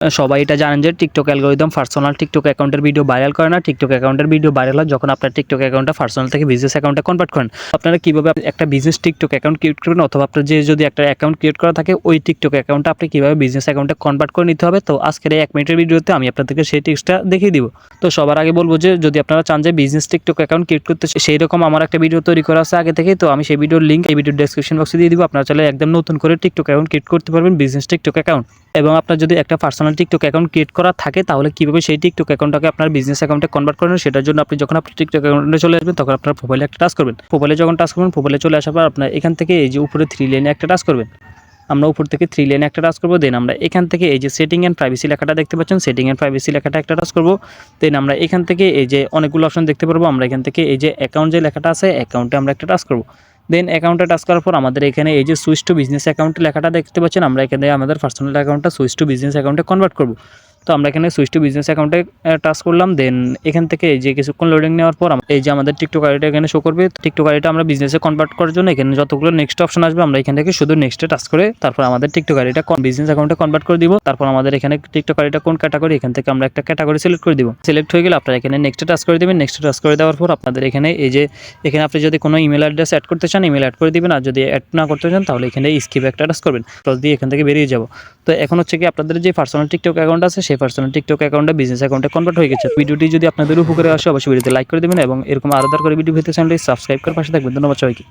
সবাই এটা জানেন যে টিকটক অ্যালগোরিদম পার্সোনাল টিকটক অ্যাকাউন্টের ভিডিও ভাইরাল করে না। টিকটক অ্যাকাউন্টের ভিডিও ভাইরাল হয় যখন আপনার টিকটক অ্যাকাউন্টটা পার্সোনাল থেকে বিজনেস অ্যাকাউন্টে কনভার্ট করেন। আপনারা কীভাবে একটা বিজনেস টিকটক অ্যাকাউন্ট ক্রিয়েট করবেন অথবা আপনার যে যদি একটা অ্যাকাউন্ট ক্রিয়েট করা থাকে, ওই টিকটক অ্যাকাউন্টটা আপনি কীভাবে বিজনেস অ্যাকাউন্টে কনভার্ট করে নিতে হবে? তো আজকের এই এক মিনিটের ভিডিওতে আমি আপনাদেরকে সেই টিপসটা দেখিয়ে দিব। তো সবার আগে বলব যে, যদি আপনারা চান যে বিজনেস টিকটক অ্যাকাউন্ট ক্রিয়েট করতে সেই রকম আমার একটা ভিডিও তৈরি করা আছে আগে থেকেই। তো আমি সেই ভিডিওর লিঙ্ক এই ভিডিওর ডেসক্রিপশন বক্সে দিয়ে দিব। আপনারা চাইলে একদম নতুন করে টিকটক অ্যাকাউন্ট ক্রিয়েট করতে পারবেন বিজনেস টিকটক অ্যাকাউন্ট এবং আপনার যদি একটা পার্সোনাল টিকটক অ্যাকাউন্ট ক্রিয়েট করা থাকে, তাহলে কীভাবে সেই টিকটক অ্যাকাউন্টটাকে আপনার বিজনেস অ্যাকাউন্টে কনভার্ট করবেন সেটার জন্য আপনি যখন আপনি টিকটক অ্যাকাউন্টে চলে আসবেন, তখন আপনার প্রোফাইলে একটা টাচ করবেন। প্রোফাইলে যখন টাচ করবেন প্রোফাইলে চলে আসার পর আপনার এখান থেকে এই যে উপরে থ্রি লাইনে একটা টাচ করবেন। আমরা উপর থেকে থ্রি লাইনে একটা টাচ করব দেন আমরা এখান থেকে এই যে সেটিং অ্যান্ড প্রাইভেসি লেখাটা দেখতে পাচ্ছেন সেটিং অ্যান্ড প্রাইভেসি লেখাটা একটা টাচ করব। দেন আমরা এখান থেকে এই যে অনেকগুলো অপশন দেখতে পারব, আমরা এখান থেকে এই যে অ্যাকাউন্ট যে লেখাটা আছে অ্যাকাউন্টে আমরা একটা টাচ করব। দেন অ্যাকাউন্টে টাচ করার পর আমাদের এখানে এই যে সুইচ টু বিজনেস অ্যাকাউন্ট লেখাটা দেখতে পাচ্ছেন, আমরা এখানে আমাদের পার্সোনাল অ্যাকাউন্টটা সুইচ টু বিজনেস অ্যাকাউন্টে কনভার্ট করব। তো আমরা এখানে সুইচ টু বিজনেস অ্যাকাউন্টে টাচ করলাম দেন এখান থেকে এই যে কিছুক্ষণ লোডিং নেওয়ার পর এই যে আমাদের টিকটক আইডিটা এখানে শো করবে টিকটক আইডিটা আমরা বিজনেসে কনভার্ট করার জন্য এখানে যতগুলো নেক্সট অপশন আসবে, আমরা এখান থেকে শুধু নেক্সটে টাচ করে তারপর আমাদের টিকটক আইডিটা বিজনেস অ্যাকাউন্টে কনভার্ট করে দিব। তারপর আমাদের এখানে টিকটক আইডিটা কোন ক্যাটাগরি এখান থেকে আমরা একটা ক্যাটাগরি সিলেক্ট করে দিব। সিলেক্ট হয়ে গেলে আপনারা এখানে নেক্সটে টাচ করে দিবেন। নেক্সটে টাচ করে দেওয়ার পর আপনাদের এখানে এই যে, এখানে আপনি যদি কোনো ইমেল অ্যাড্রেস অ্যাড করতে চান ইমেল অ্যাড করে দিবেন, আর যদি অ্যাড না করতে চান, তাহলে এখানে স্কিপ একটা টাচ করবেন। ক্রস দিয়ে এখান থেকে বেরিয়ে যাব। তো এখন হচ্ছে কি আপনাদের যে পার্সোনাল টিকটক অ্যাকাউন্ট আছে, সেই পার্সোনাল টিকটক অ্যাকাউন্টটা বিজনেস অ্যাকাউন্টে কনভার্ট হয়ে গেছে। ভিডিওটি যদি আপনাদের উপকারে আসে, অবশ্যই ভিডিওতে লাইক করে দেবেন এবং এরকম আলাদা করে ভিডিও পেতে চ্যানেলটি সাবস্ক্রাইব করে পাশে থাকবেন। ধন্যবাদ সবাইকে।